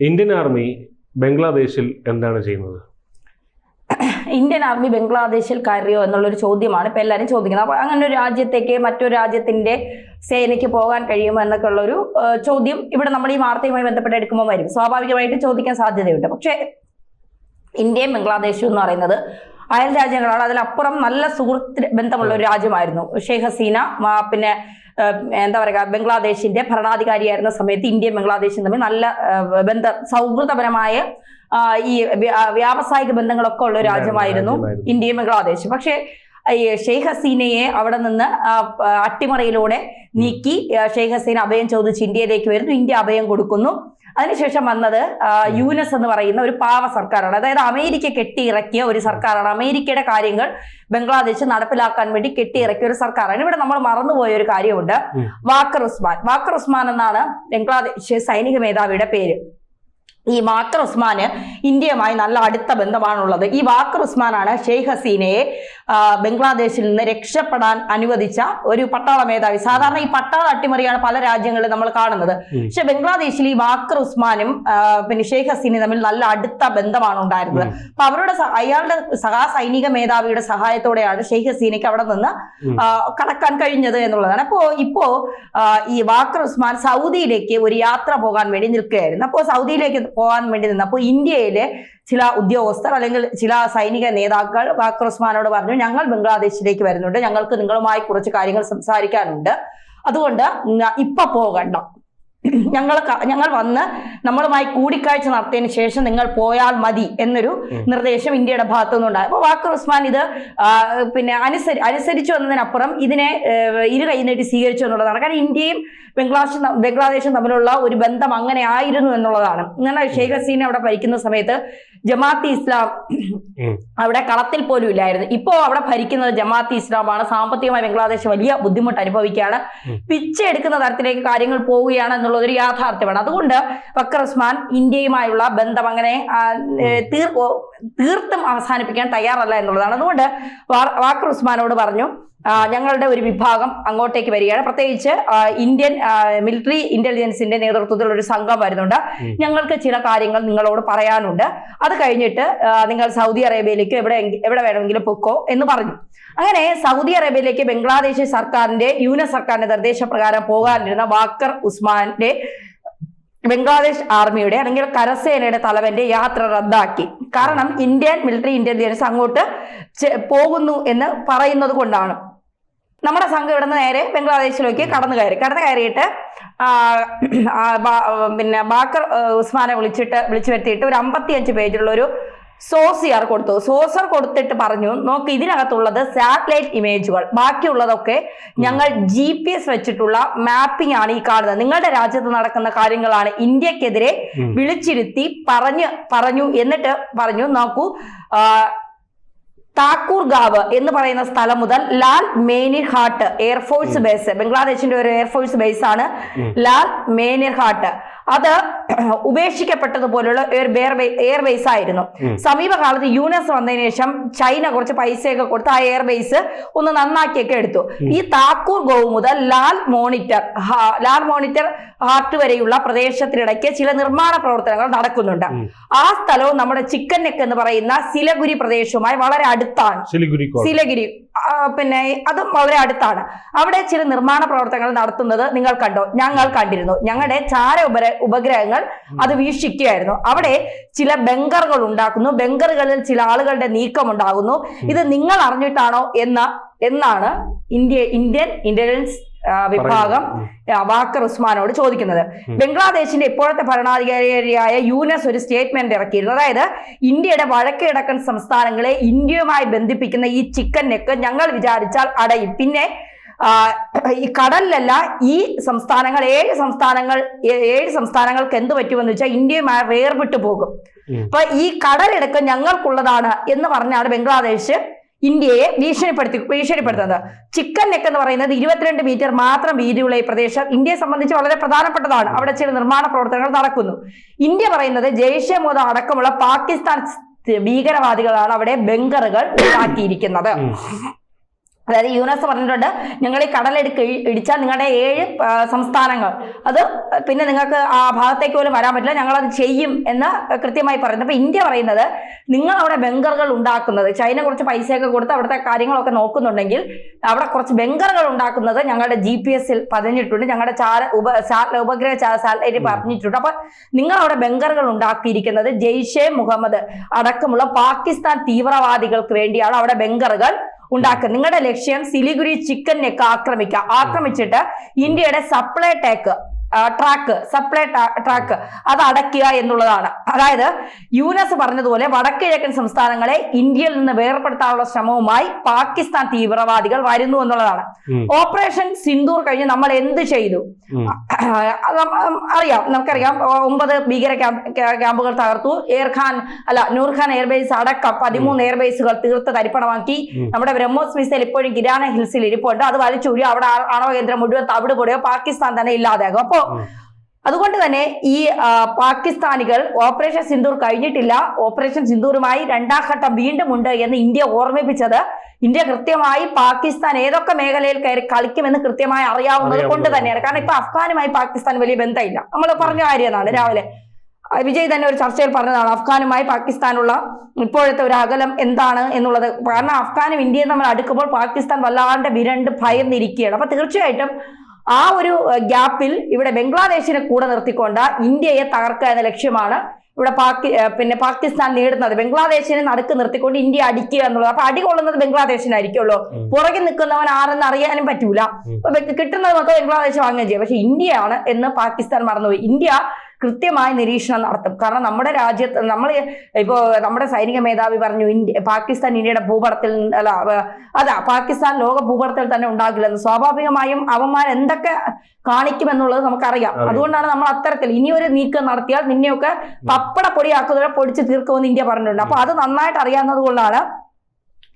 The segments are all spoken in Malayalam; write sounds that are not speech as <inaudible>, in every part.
ഇന്ത്യൻ ആർമി ബംഗ്ലാദേശിൽ എന്താണ് ചെയ്യുന്നത്? ഇന്ത്യൻ ആർമി ബംഗ്ലാദേശിൽ കയറിയോ എന്നുള്ളൊരു ചോദ്യമാണ്. ഇപ്പൊ എല്ലാവരും ചോദിക്കുന്നത്. അപ്പൊ അങ്ങനെ ഒരു രാജ്യത്തേക്ക് മറ്റൊരു രാജ്യത്തിന്റെ സേനയ്ക്ക് പോകാൻ കഴിയുമോ എന്നൊക്കെ ഉള്ളൊരു ചോദ്യം ഇവിടെ നമ്മൾ ഈ വാർത്തയുമായി ബന്ധപ്പെട്ട് എടുക്കുമ്പോൾ വരും. സ്വാഭാവികമായിട്ട് ചോദിക്കാൻ സാധ്യതയുണ്ട്. പക്ഷേ ഇന്ത്യയും ബംഗ്ലാദേശും എന്ന് പറയുന്നത് അയൽ രാജ്യങ്ങളാണ്. അതിലപ്പുറം നല്ല സുഹൃത്ത് ബന്ധമുള്ള ഒരു രാജ്യമായിരുന്നു. ഷെയ്ഖ് ഹസീന പിന്നെ എന്താ പറയുക ബംഗ്ലാദേശിന്റെ ഭരണാധികാരിയായിരുന്ന സമയത്ത് ഇന്ത്യയും ബംഗ്ലാദേശും തമ്മിൽ നല്ല ബന്ധ സൗഹൃദപരമായ ഈ വ്യാവസായിക ബന്ധങ്ങളൊക്കെ ഉള്ള ഒരു രാജ്യമായിരുന്നു ഇന്ത്യ ഇന്ത്യയും ബംഗ്ലാദേശും. പക്ഷേ ഈ ഷെയ്ഖ് ഹസീനയെ അവിടെ നിന്ന് അട്ടിമറയിലൂടെ നീക്കി ഷെയ്ഖ് ഹസീന അഭയം ചോദിച്ച് ഇന്ത്യയിലേക്ക് വരുന്നു. ഇന്ത്യ അഭയം കൊടുക്കുന്നു. അതിനുശേഷം വന്നത് യുനെസ് എന്ന് പറയുന്ന ഒരു പാവ സർക്കാരാണ്. അതായത് അമേരിക്ക കെട്ടിയിറക്കിയ ഒരു സർക്കാരാണ്. അമേരിക്കയുടെ കാര്യങ്ങൾ ബംഗ്ലാദേശ് നടപ്പിലാക്കാൻ വേണ്ടി കെട്ടിയിറക്കിയ ഒരു സർക്കാരാണ്. ഇവിടെ നമ്മൾ മറന്നുപോയ ഒരു കാര്യമുണ്ട്. വാക്കർ ഉസ്മാൻ. വാക്കർ ഉസ്മാൻ എന്നാണ് ബംഗ്ലാദേശ് സൈനിക മേധാവിയുടെ പേര്. ഈ വാക്കർ ഉസ്മാന് ഇന്ത്യയുമായി നല്ല അടുത്ത ബന്ധമാണുള്ളത്. ഈ വാക്കർ ഉസ്മാനാണ് ഷെയ്ഖ് ഹസീനയെ ബംഗ്ലാദേശിൽ നിന്ന് രക്ഷപ്പെടാൻ അനുവദിച്ച ഒരു പട്ടാള മേധാവി. സാധാരണ ഈ പട്ടാള അട്ടിമറിയാണ് പല രാജ്യങ്ങളിലും നമ്മൾ കാണുന്നത്. പക്ഷെ ബംഗ്ലാദേശിൽ ഈ വാക്കർ ഉസ്മാനും പിന്നെ ഷെയ്ഖ് ഹസീനയും തമ്മിൽ നല്ല അടുത്ത ബന്ധമാണ് ഉണ്ടായിരുന്നത്. അപ്പൊ അവരുടെ അയാളുടെ സഹാ സൈനിക മേധാവിയുടെ സഹായത്തോടെയാണ് ഷെയ്ഖ് ഹസീനയ്ക്ക് അവിടെ നിന്ന് കടക്കാൻ കഴിഞ്ഞത് എന്നുള്ളതാണ്. അപ്പോ ഇപ്പോ ഈ വാക്കർ ഉസ്മാൻ സൗദിയിലേക്ക് ഒരു യാത്ര പോകാൻ വേണ്ടി നിൽക്കുകയായിരുന്നു. അപ്പോ സൗദിയിലേക്ക് പോകാൻ വേണ്ടി നിന്നപ്പോൾ ഇന്ത്യയിലെ ചില ഉദ്യോഗസ്ഥർ അല്ലെങ്കിൽ ചില സൈനിക നേതാക്കൾ ബാക്കർ ഉസ്മാനോട് പറഞ്ഞു ഞങ്ങൾ ബംഗ്ലാദേശിലേക്ക് വരുന്നുണ്ട്. ഞങ്ങൾക്ക് നിങ്ങളുമായി കുറച്ച് കാര്യങ്ങൾ സംസാരിക്കാനുണ്ട്. അതുകൊണ്ട് ഇപ്പൊ പോകണ്ട. ഞങ്ങൾ ഞങ്ങൾ വന്ന് നമ്മളുമായി കൂടിക്കാഴ്ച നടത്തിയതിന് ശേഷം നിങ്ങൾ പോയാൽ മതി എന്നൊരു നിർദ്ദേശം ഇന്ത്യയുടെ ഭാഗത്തു നിന്നുണ്ടായി അപ്പോൾ വാക്കർ ഉസ്മാൻ ഇത് പിന്നെ അനുസരി അനുസരിച്ചു എന്നതിനപ്പുറം ഇതിനെ ഇരു കൈ നീട്ടി സ്വീകരിച്ചു എന്നുള്ളതാണ്. കാരണം ഇന്ത്യയും ബംഗ്ലാദേശും ബംഗ്ലാദേശും തമ്മിലുള്ള ഒരു ബന്ധം അങ്ങനെ ആയിരുന്നു എന്നുള്ളതാണ്. ഇങ്ങനെ ഷെയ്ഖ് ഹസീന അവിടെ ഭരിക്കുന്ന സമയത്ത് ജമാഅത്ത് ഇസ്ലാം അവിടെ കളത്തിൽ പോലും ഇല്ലായിരുന്നു. ഇപ്പോൾ അവിടെ ഭരിക്കുന്നത് ജമാഅത്ത് ഇസ്ലാമാണ്. സാമ്പത്തികമായി ബംഗ്ലാദേശ് വലിയ ബുദ്ധിമുട്ട് അനുഭവിക്കുകയാണ്. പിച്ച പിച്ചെടുക്കുന്ന തരത്തിലേക്ക് കാര്യങ്ങൾ പോവുകയാണ് എന്നുള്ളത് ഒരു യാഥാർത്ഥ്യമാണ്. അതുകൊണ്ട് വക്രസ്മാൻ ഉസ്മാൻ ഇന്ത്യയുമായുള്ള ബന്ധം അങ്ങനെ തീർ തീർത്തും അവസാനിപ്പിക്കാൻ തയ്യാറല്ല എന്നുള്ളതാണ്. അതുകൊണ്ട് വാക്കർ ഉസ്മാനോട് പറഞ്ഞു ഞങ്ങളുടെ ഒരു വിഭാഗം അങ്ങോട്ടേക്ക് വരികയാണ്. പ്രത്യേകിച്ച് ഇന്ത്യൻ മിലിറ്ററി ഇന്റലിജൻസിന്റെ നേതൃത്വത്തിലുള്ള ഒരു സംഘം വരുന്നുണ്ട്. ഞങ്ങൾക്ക് ചില കാര്യങ്ങൾ നിങ്ങളോട് പറയാനുണ്ട്. അത് കഴിഞ്ഞിട്ട് നിങ്ങൾ സൗദി അറേബ്യയിലേക്ക് എവിടെ എവിടെ വേണമെങ്കിലും പൊക്കോ എന്ന് പറഞ്ഞു. അങ്ങനെ സൗദി അറേബ്യയിലേക്ക് ബംഗ്ലാദേശ് സർക്കാരിന്റെ യൂനസ് സർക്കാരിന്റെ നിർദ്ദേശപ്രകാരം പോകാനിരുന്ന വാക്കർ ഉസ്മാന്റെ ബംഗ്ലാദേശ് ആർമിയുടെ അല്ലെങ്കിൽ കരസേനയുടെ തലവന്റെ യാത്ര റദ്ദാക്കി. കാരണം ഇന്ത്യൻ മിലിറ്ററി ഇന്റലിജൻസ് അങ്ങോട്ട് പോകുന്നു എന്ന് പറയുന്നത് കൊണ്ടാണ്. നമ്മുടെ സംഘം ഇവിടെ നിന്ന് നേരെ ബംഗ്ലാദേശിലേക്ക് കടന്നു കയറി. കടന്നു കയറിയിട്ട് പിന്നെ ബാക്കർ ഉസ്മാനെ വിളിച്ചിട്ട് വിളിച്ചു വരുത്തിയിട്ട് ഒരു അമ്പത്തിയഞ്ച് പേജുള്ള ഒരു സോസിയർ കൊടുത്തു. സോസർ കൊടുത്തിട്ട് പറഞ്ഞു നോക്ക് ഇതിനകത്തുള്ളത് സാറ്റലൈറ്റ് ഇമേജുകൾ. ബാക്കിയുള്ളതൊക്കെ ഞങ്ങൾ ജി പി എസ് വെച്ചിട്ടുള്ള മാപ്പിംഗ് ആണ് ഈ കാണുന്നത്. നിങ്ങളുടെ രാജ്യത്ത് നടക്കുന്ന കാര്യങ്ങളാണ് ഇന്ത്യക്കെതിരെ. വിളിച്ചിരുത്തി പറഞ്ഞു പറഞ്ഞു എന്നിട്ട് പറഞ്ഞു നോക്കൂ ആ, താക്കൂർ ഗാവ് എന്ന് പറയുന്ന സ്ഥലം മുതൽ Lalmonirhat air force base ബംഗ്ലാദേശിന്റെ ഒരു എയർഫോഴ്സ് ബേസ് ആണ് ലാൽ മേനിർ ഹാട്ട്. അത് ഉപേക്ഷിക്കപ്പെട്ടതുപോലുള്ള ഒരു എയർ ബേസ് ആയിരുന്നു. സമീപകാലത്ത് യുനെസ് വന്നതിന് ശേഷം ചൈന കുറച്ച് പൈസയൊക്കെ കൊടുത്ത് ആ എയർ ബേസ് ഒന്ന് നന്നാക്കിയൊക്കെ എടുത്തു. ഈ താക്കൂർ ഗോവ് മുതൽ Lalmonirhat Lalmonirhat വരെയുള്ള പ്രദേശത്തിനിടയ്ക്ക് ചില നിർമ്മാണ പ്രവർത്തനങ്ങൾ നടക്കുന്നുണ്ട്. ആ സ്ഥലവും നമ്മുടെ ചിക്കൻ നെക്ക് എന്ന് പറയുന്ന സിലഗുരി പ്രദേശവുമായി വളരെ അടുത്താണ്. സിലിഗുരി പിന്നെ അതും വളരെ അടുത്താണ്. അവിടെ ചില നിർമ്മാണ പ്രവർത്തനങ്ങൾ നടത്തുന്നത് നിങ്ങൾ കണ്ടോ? ഞങ്ങൾ കണ്ടിരുന്നു. ഞങ്ങളുടെ ചാര ഉപര ഉപഗ്രഹങ്ങൾ അത് വീക്ഷിക്കുകയായിരുന്നു. അവിടെ ചില ബങ്കറുകൾ ഉണ്ടാക്കുന്നു. ബങ്കറുകളിൽ ചില ആളുകളുടെ നീക്കം ഉണ്ടാകുന്നു ഇത് നിങ്ങൾ അറിഞ്ഞിട്ടാണോ എന്ന എന്നാണ് ഇന്ത്യ ഇന്ത്യൻ ഇന്റലിജൻസ് വിഭാഗം വാക്കർ ഉസ്മാനോട് ചോദിക്കുന്നത്. ബംഗ്ലാദേശിന്റെ ഇപ്പോഴത്തെ ഭരണാധികാരിയായ യൂനസ് ഒരു സ്റ്റേറ്റ്മെന്റ് ഇറക്കിയിരുന്നു. അതായത് ഇന്ത്യയുടെ വഴക്കിടക്കൻ സംസ്ഥാനങ്ങളെ ഇന്ത്യയുമായി ബന്ധിപ്പിക്കുന്ന ഈ ചിക്കൻ നെക്ക് ഞങ്ങൾ വിചാരിച്ചാൽ അടയും. പിന്നെ ഈ കടലിലല്ല ഈ സംസ്ഥാനങ്ങൾ ഏഴ് സംസ്ഥാനങ്ങൾ ഏഴ് സംസ്ഥാനങ്ങൾക്ക് എന്ത് പറ്റുമെന്ന് വെച്ചാൽ ഇന്ത്യയുമായി വേർപെട്ടു പോകും. അപ്പൊ ഈ കടലിടക്ക് ഞങ്ങൾക്കുള്ളതാണ് എന്ന് പറഞ്ഞാണ് ബംഗ്ലാദേശ് ഇന്ത്യയെ ഭീഷണിപ്പെടുത്തി ഭീഷണിപ്പെടുത്തുന്നത്. ചിക്കൻ നെക്ക് എന്ന് പറയുന്നത് ഇരുപത്തിരണ്ട് മീറ്റർ മാത്രം വീതിയുള്ള ഈ പ്രദേശം ഇന്ത്യയെ സംബന്ധിച്ച് വളരെ പ്രധാനപ്പെട്ടതാണ്. അവിടെ ചില നിർമ്മാണ പ്രവർത്തനങ്ങൾ നടക്കുന്നു. ഇന്ത്യ പറയുന്നത് ജെയ്ഷെ മോദ അടക്കമുള്ള പാകിസ്ഥാൻ ഭീകരവാദികളാണ് അവിടെ ബംഗറുകൾ ഉണ്ടാക്കിയിരിക്കുന്നത്. അതായത് യുനെസ് പറഞ്ഞിട്ടുണ്ട് നിങ്ങൾ ഈ കടലെടുക്ക് ഇടിച്ചാൽ നിങ്ങളുടെ ഏഴ് സംസ്ഥാനങ്ങൾ. അത് പിന്നെ നിങ്ങൾക്ക് ആ ഭാഗത്തേക്ക് പോലും വരാൻ പറ്റില്ല ഞങ്ങൾ അത് ചെയ്യും എന്ന് കൃത്യമായി പറയുന്നത് അപ്പൊ ഇന്ത്യ പറയുന്നത് നിങ്ങൾ അവിടെ ബങ്കറുകൾ ഉണ്ടാക്കുന്നത് ചൈന കുറച്ച് പൈസയൊക്കെ കൊടുത്ത് അവിടുത്തെ കാര്യങ്ങളൊക്കെ നോക്കുന്നുണ്ടെങ്കിൽ അവിടെ കുറച്ച് ബങ്കറുകൾ ഉണ്ടാക്കുന്നത് ഞങ്ങളുടെ ജി പി എസിൽ പതിഞ്ഞിട്ടുണ്ട് ഞങ്ങളുടെ ചാര ഉപ ഉപഗ്രഹ സാറ്റലൈറ്റ് പറഞ്ഞിട്ടുണ്ട്. അപ്പൊ നിങ്ങൾ അവിടെ ബങ്കറുകൾ ഉണ്ടാക്കിയിരിക്കുന്നത് ജെയ്ഷെ മുഹമ്മദ് അടക്കമുള്ള പാകിസ്ഥാൻ തീവ്രവാദികൾക്ക് വേണ്ടിയാണ് അവിടെ ബങ്കറുകൾ ഉണ്ടാക്കുക. നിങ്ങളുടെ ലക്ഷ്യം സിലിഗുരി ചിക്കനെയൊക്കെ ആക്രമിക്കുക ആക്രമിച്ചിട്ട് ഇന്ത്യയുടെ supply take track supply track അത് അടയ്ക്കുക എന്നുള്ളതാണ്. അതായത് യൂനസ് പറഞ്ഞതുപോലെ വടക്കിഴക്കൻ സംസ്ഥാനങ്ങളെ ഇന്ത്യയിൽ നിന്ന് വേർപെടുത്താനുള്ള ശ്രമവുമായി പാകിസ്ഥാൻ തീവ്രവാദികൾ വരുന്നു എന്നുള്ളതാണ്. ഓപ്പറേഷൻ സിന്ദൂർ കഴിഞ്ഞ് നമ്മൾ എന്ത് ചെയ്തു? അറിയാം. നമുക്കറിയാം. ഒമ്പത് ഭീകര ക്യാമ്പുകൾ തകർത്തു. എയർഖാൻ അല്ല നൂർഖാൻ എയർബേസ് അടക്കം പതിമൂന്ന് എയർബേസുകൾ തീർത്ത് തരിപ്പണമാക്കി. നമ്മുടെ ബ്രഹ്മോസ് മിസൈൽ ഇപ്പോഴും കിരാന ഹിൽസിൽ ഇരിപ്പുണ്ട്. അത് വലിച്ചൂരി അവിടെ ആണവ കേന്ദ്രം മുഴുവൻ തവിട് പൊടിയോ പാകിസ്ഥാൻ തന്നെ ഇല്ലാതാകും അപ്പോ. അതുകൊണ്ട് തന്നെ ഈ പാകിസ്ഥാനികൾ ഓപ്പറേഷൻ സിന്ദൂർ കഴിഞ്ഞിട്ടില്ല. ഓപ്പറേഷൻ സിന്ദൂറുമായി രണ്ടാം ഘട്ടം വീണ്ടും ഉണ്ട് എന്ന് ഇന്ത്യ ഓർമ്മിപ്പിച്ചത്. ഇന്ത്യ കൃത്യമായി പാകിസ്ഥാൻ ഏതൊക്കെ മേഖലയിൽ കയറി കളിക്കുമെന്ന് കൃത്യമായി അറിയാവുന്നത് കൊണ്ട് തന്നെയാണ്. കാരണം ഇപ്പൊ അഫ്ഗാനുമായി പാകിസ്ഥാൻ വലിയ ബന്ധമില്ല. നമ്മൾ പറഞ്ഞ കാര്യമാണ് രാവിലെ. വിജയ് തന്നെ ഒരു ചർച്ചയിൽ പറഞ്ഞതാണ്. അഫ്ഗാനുമായി പാകിസ്ഥാനുള്ള ഇപ്പോഴത്തെ ഒരു അകലം എന്താണ് എന്നുള്ളത്. കാരണം അഫ്ഗാനും ഇന്ത്യയും തമ്മിൽ അടുക്കുമ്പോൾ പാകിസ്ഥാൻ വല്ലാണ്ട് വിരണ്ട് ഭയന്നിരിക്കുകയാണ്. അപ്പൊ തീർച്ചയായിട്ടും ആ ഒരു ഗ്യാപ്പിൽ ഇവിടെ ബംഗ്ലാദേശിനെ കൂടെ നിർത്തിക്കൊണ്ട് ഇന്ത്യയെ തകർക്കുക എന്ന ലക്ഷ്യമാണ് ഇവിടെ പാകി പിന്നെ പാകിസ്ഥാൻ നേടുന്നത്. ബംഗ്ലാദേശിനെ നടുക്ക് നിർത്തിക്കൊണ്ട് ഇന്ത്യ അടിക്കുക എന്നുള്ളത്. അപ്പൊ അടി കൊള്ളുന്നത് ബംഗ്ലാദേശിനായിരിക്കുമല്ലോ പുറകെ പുറകിൽ നിൽക്കുന്നവൻ ആരെന്ന് അറിയാനും പറ്റൂല. കിട്ടുന്നത് മൊത്തം ബംഗ്ലാദേശ് വാങ്ങുകയും ചെയ്യും. പക്ഷെ ഇന്ത്യയാണ് എന്ന് പാകിസ്ഥാൻ മറന്നുപോയി. ഇന്ത്യ കൃത്യമായ നിരീക്ഷണം നടത്തും. കാരണം നമ്മുടെ രാജ്യത്ത് നമ്മൾ ഇപ്പോൾ നമ്മുടെ സൈനിക മേധാവി പറഞ്ഞു ഇന്ത്യ പാകിസ്ഥാൻ ഇന്ത്യയുടെ ഭൂപടത്തിൽ അല്ല അതാ പാകിസ്ഥാൻ ലോക ഭൂപടത്തിൽ തന്നെ ഉണ്ടാകില്ലെന്ന്. സ്വാഭാവികമായും അവന്മാർ എന്തൊക്കെ കാണിക്കുമെന്നുള്ളത് നമുക്കറിയാം. അതുകൊണ്ടാണ് നമ്മൾ അത്തരത്തിൽ ഇനി ഒരു നീക്കം നടത്തിയാൽ നിന്നെയൊക്കെ പപ്പട പൊടിയാക്കുന്നവരെ പൊടിച്ച് തീർക്കുമെന്ന് ഇന്ത്യ പറഞ്ഞിട്ടുണ്ട്. അപ്പൊ അത് നന്നായിട്ട് അറിയാവുന്നത് കൊണ്ടാണ്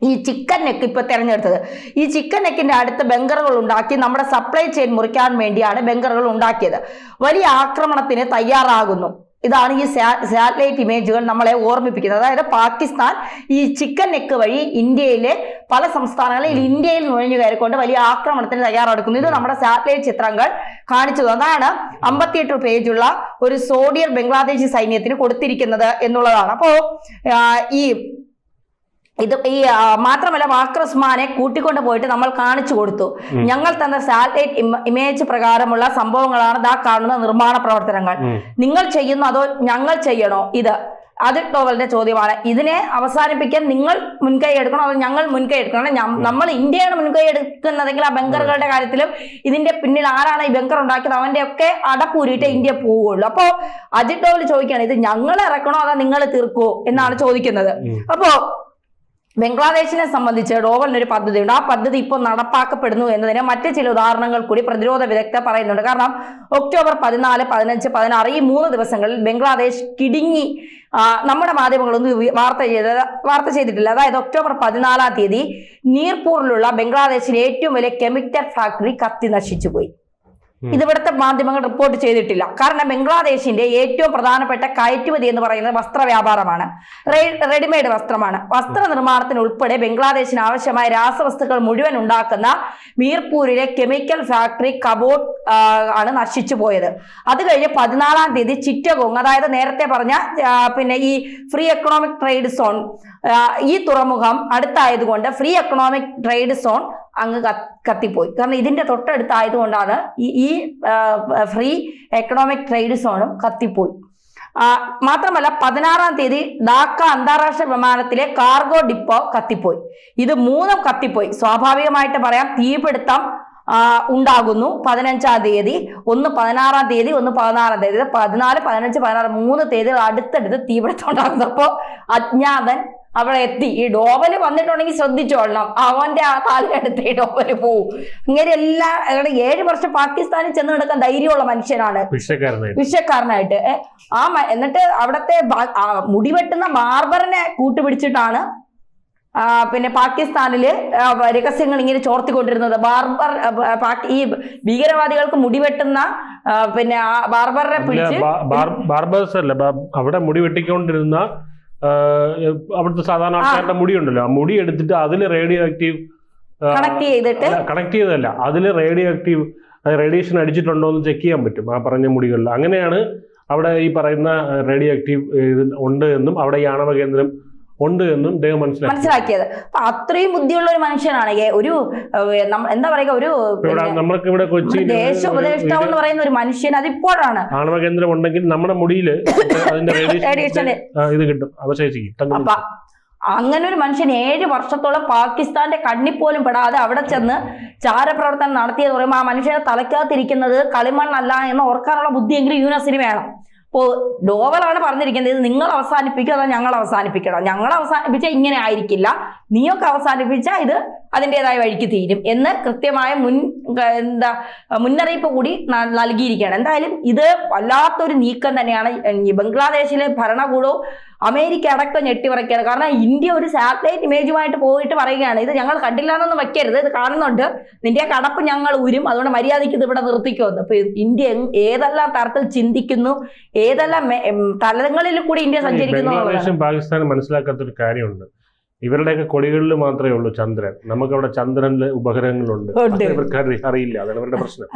ഈ ചിക്കൻ നെക്ക് ഇപ്പൊ തെരഞ്ഞെടുത്തത്. ഈ ചിക്കൻ നെക്കിന്റെ അടുത്ത് ബങ്കറുകൾ ഉണ്ടാക്കി നമ്മുടെ സപ്ലൈ ചെയിൻ മുറിക്കാൻ വേണ്ടിയാണ് ബങ്കറുകൾ ഉണ്ടാക്കിയത്. വലിയ ആക്രമണത്തിന് തയ്യാറാകുന്നു. ഇതാണ് ഈ സാറ്റലൈറ്റ് ഇമേജുകൾ നമ്മളെ ഓർമ്മിപ്പിക്കുന്നത്. അതായത് പാകിസ്ഥാൻ ഈ ചിക്കൻ നെക്ക് വഴി ഇന്ത്യയിലെ പല സംസ്ഥാനങ്ങളിൽ ഇന്ത്യയിൽ നുഴഞ്ഞു കയറിക്കൊണ്ട് വലിയ ആക്രമണത്തിന് തയ്യാറെടുക്കുന്നു. ഇത് നമ്മുടെ സാറ്റലൈറ്റ് ചിത്രങ്ങൾ കാണിച്ചു അതാണ് അമ്പത്തിയെട്ട് പേജുള്ള ഒരു സോഡിയർ ബംഗ്ലാദേശി സൈന്യത്തിന് കൊടുത്തിരിക്കുന്നത് എന്നുള്ളതാണ്. അപ്പോ ഈ ഇത് ഈ മാത്രമല്ല വാക്കർ ഉസ്മാനെ കൂട്ടിക്കൊണ്ട് പോയിട്ട് നമ്മൾ കാണിച്ചു കൊടുത്തു. ഞങ്ങൾ തന്ന സാറ്റലൈറ്റ് ഇമേജ് പ്രകാരമുള്ള സംഭവങ്ങളാണ് ദാ കാണുന്ന നിർമ്മാണ പ്രവർത്തനങ്ങൾ. നിങ്ങൾ ചെയ്യുന്നു അതോ ഞങ്ങൾ ചെയ്യണോ? ഇത്. അജിത് ടോവലിന്റെ ചോദ്യമാണ്. ഇതിനെ അവസാനിപ്പിക്കാൻ നിങ്ങൾ മുൻകൈ എടുക്കണം? അതോ ഞങ്ങൾ മുൻകൈ എടുക്കണം? നമ്മൾ ഇന്ത്യയാണ് മുൻകൈ എടുക്കുന്നതെങ്കിൽ ആ ബങ്കറുകളുടെ കാര്യത്തിലും ഇതിന്റെ പിന്നിൽ ആരാണ് ഈ ബങ്കർ ഉണ്ടാക്കിയത്? അവന്റെ ഒക്കെ അടപ്പൂരിയിട്ട് ഇന്ത്യ പോവുള്ളൂ അപ്പോ അജിത് ഡോവൽ ചോദിക്കുകയാണ് ഇത് ഞങ്ങൾ ഇറക്കണോ അതോ നിങ്ങൾ തീർക്കുവോ എന്നാണ് ചോദിക്കുന്നത്. അപ്പോ ബംഗ്ലാദേശിനെ സംബന്ധിച്ച് ഡോവലിന് ഒരു പദ്ധതിയുണ്ട്. ആ പദ്ധതി ഇപ്പോൾ നടപ്പാക്കപ്പെടുന്നു എന്നതിന് മറ്റ് ചില ഉദാഹരണങ്ങൾ കൂടി പ്രതിരോധ വിദഗ്ധർ പറയുന്നുണ്ട്. കാരണം ഒക്ടോബർ പതിനാല് പതിനഞ്ച് പതിനാറ് ഈ മൂന്ന് ദിവസങ്ങളിൽ ബംഗ്ലാദേശ് കിടുങ്ങി നമ്മുടെ മാധ്യമങ്ങളൊന്നും വാർത്ത ചെയ്ത വാർത്ത ചെയ്തിട്ടില്ല. അതായത് ഒക്ടോബർ പതിനാലാം തീയതി നീർപൂറിലുള്ള ബംഗ്ലാദേശിലെ ഏറ്റവും വലിയ കെമിക്കൽ ഫാക്ടറി കത്തി നശിച്ചുപോയി. ഉം. ഇത് ഇവിടുത്തെ മാധ്യമങ്ങൾ റിപ്പോർട്ട് ചെയ്തിട്ടില്ല. കാരണം ബംഗ്ലാദേശിന്റെ ഏറ്റവും പ്രധാനപ്പെട്ട കയറ്റുമതി എന്ന് പറയുന്നത് വസ്ത്ര വ്യാപാരമാണ്. റെഡിമെയ്ഡ് വസ്ത്രമാണ്. വസ്ത്ര നിർമ്മാണത്തിന് ഉൾപ്പെടെ ബംഗ്ലാദേശിന് ആവശ്യമായ രാസവസ്തുക്കൾ മുഴുവൻ ഉണ്ടാക്കുന്ന മീർപൂരിലെ കെമിക്കൽ ഫാക്ടറി കബോർഡ് ആണ് നശിച്ചു പോയത്. അത് കഴിഞ്ഞ് പതിനാലാം തീയതി ചിറ്റഗോങ് അതായത് നേരത്തെ പറഞ്ഞ പിന്നെ ഈ ഫ്രീ എക്കണോമിക് ട്രേഡ് സോൺ ഈ തുറമുഖം അടുത്തായതുകൊണ്ട് ഫ്രീ എക്കണോമിക് ട്രേഡ് സോൺ അങ്ങ് കത്ത് കത്തിപ്പോയി. കാരണം ഇതിന്റെ തൊട്ടടുത്തായതുകൊണ്ടാണ് ഈ ഈ ഫ്രീ എക്കണോമിക് ട്രേഡ് സോണും കത്തിപ്പോയി. മാത്രമല്ല പതിനാറാം തീയതി ഡാക്ക അന്താരാഷ്ട്ര വിമാനത്തിലെ കാർഗോ ഡിപ്പോ കത്തിപ്പോയി. ഇത് മൂന്നും കത്തിപ്പോയി. സ്വാഭാവികമായിട്ട് പറയാം തീപിടുത്തം ഉണ്ടാകുന്നു പതിനഞ്ചാം തീയതി. ഒന്ന് പതിനാറാം തീയതി ഒന്ന് പതിനാറാം തീയതി. പതിനാല് പതിനഞ്ച് പതിനാറ് മൂന്ന് തീയതികൾ അടുത്തടുത്ത് തീപിടുത്തം ഉണ്ടാകുന്നു. അപ്പോൾ അജ്ഞാതൻ അവിടെ എത്തി ഈ ഡോവൽ വന്നിട്ടുണ്ടെങ്കിൽ ശ്രദ്ധിച്ചോളണം അവന്റെ ആ കാലിനടുത്ത് ഈ ഡോവൽ പോവും. ഇങ്ങനെ എല്ലാ ഏഴ് വർഷം പാകിസ്ഥാനിൽ ചെന്ന് കിടക്കാൻ ധൈര്യമുള്ള മനുഷ്യനാണ്. വിഷക്കാരനായിട്ട്. ആ എന്നിട്ട് അവിടത്തെ മുടിവെട്ടുന്ന ബാർബറിനെ കൂട്ടുപിടിച്ചിട്ടാണ് പിന്നെ പാകിസ്ഥാനിൽ രഹസ്യങ്ങൾ ഇങ്ങനെ ചോർത്തിക്കൊണ്ടിരുന്നത്. ബാർബർ ഈ ഭീകരവാദികൾക്ക് മുടിവെട്ടുന്ന പിന്നെ ബാർബറിനെ പിടിച്ച് ബാർബേഴ്സ് അല്ല അവിടെ മുടി വെട്ടിക്കൊണ്ടിരുന്ന ആ, അവിടുത്തെ സാധാരണ ആൾക്കാരുടെ മുടി ഉണ്ടല്ലോ ആ മുടി എടുത്തിട്ട് അതിൽ റേഡിയോ ആക്റ്റീവ് കണക്ട് ചെയ്തിട്ട്? കണക്ട് ചെയ്തതല്ല. അതിൽ റേഡിയോ ആക്റ്റീവ് റേഡിയേഷൻ അടിച്ചിട്ടുണ്ടോ എന്ന് ചെക്ക് ചെയ്യാൻ പറ്റും ആ പറഞ്ഞ മുടികളിൽ അങ്ങനെയാണ് അവിടെ ഈ പറയുന്ന റേഡിയോ ആക്റ്റീവ് ഉണ്ട് എന്നും അവിടെ ഈ ആണവ കേന്ദ്രം ഉണ്ട് എന്നും അദ്ദേഹം മനസ്സിലാക്കി. മനസ്സിലാക്കിയത്. അപ്പൊ അത്രയും ബുദ്ധിയുള്ള ഒരു മനുഷ്യനാണ്. ഒരു എന്താ പറയുക ഒരു നമ്മൾക്ക് ഇവിടെ കൊച്ചി ദേശോപദേഷ്ടാവ് ദേശ എന്ന് പറയുന്ന ഒരു മനുഷ്യൻ അതിപ്പോഴാണ്. ആണവ കേന്ദ്രം ഉണ്ടെങ്കിൽ നമ്മുടെ മുടിയിൽ അതിന്റെ റേഡിയേഷൻ <laughs> ഇത് കിട്ടും. അവശേഷിക്കും. അപ്പൊ അങ്ങനെ ഒരു മനുഷ്യൻ ഏഴ് വർഷത്തോളം പാകിസ്ഥാന്റെ കണ്ണി പോലും പെടാതെ അവിടെ ചെന്ന് ചാരപ്രവർത്തനം നടത്തിയെന്ന് പറയുമ്പോൾ ആ മനുഷ്യനെ തലക്കകത്തിരിക്കുന്നത് കളിമണ്ണല്ല എന്ന് ഓർക്കാനുള്ള ബുദ്ധിയെങ്കിലും യൂണിവേഴ്സിന് വേണം. ഇപ്പോ ഡോവലാണ് പറഞ്ഞിരിക്കുന്നത്. ഇത് നിങ്ങൾ അവസാനിപ്പിക്കുക അതോ ഞങ്ങൾ അവസാനിപ്പിക്കണം. ഞങ്ങൾ അവസാനിപ്പിച്ച ഇങ്ങനെ ആയിരിക്കില്ല. നീയൊക്കെ അവസാനിപ്പിച്ചാൽ ഇത് അതിന്റെതായ വഴിക്ക് തീരും എന്ന് കൃത്യമായ മുൻ എന്താ മുന്നറിയിപ്പ് കൂടി നൽകിയിരിക്കുകയാണ്. എന്തായാലും ഇത് വല്ലാത്തൊരു നീക്കം തന്നെയാണ് ബംഗ്ലാദേശിലെ ഭരണകൂടവും അമേരിക്ക അടക്കം ഞെട്ടിവറയ്ക്കുകയാണ് കാരണം ഇന്ത്യ ഒരു സാറ്റലൈറ്റ് ഇമേജുമായിട്ട് പോയിട്ട് പറയുകയാണ് ഇത് ഞങ്ങൾ കണ്ടില്ല എന്നൊന്നും വെക്കരുത് ഇത് കാണുന്നുണ്ട്. നിന്റെ കടപ്പ് ഞങ്ങൾ ഉരും അതുകൊണ്ട് മര്യാദയ്ക്ക് ഇത് ഇവിടെ നിർത്തിക്കുമെന്ന് അപ്പൊ ഇന്ത്യ ഏതെല്ലാം തരത്തിൽ ചിന്തിക്കുന്നു ഏതെല്ലാം തലങ്ങളിൽ കൂടി ഇന്ത്യ സഞ്ചരിക്കുന്നു പാകിസ്ഥാൻ മനസ്സിലാക്കാത്ത ഒരു കാര്യമുണ്ട്. ഇവരുടെയൊക്കെ കൊടികളിൽ മാത്രമേ ഉള്ളൂ ചന്ദ്രൻ. നമുക്കവിടെ ചന്ദ്രനിൽ ഉപഗ്രഹങ്ങളുണ്ട്. ഇവർക്ക് അറിയില്ല. അതാണ് ഇവരുടെ പ്രശ്നം.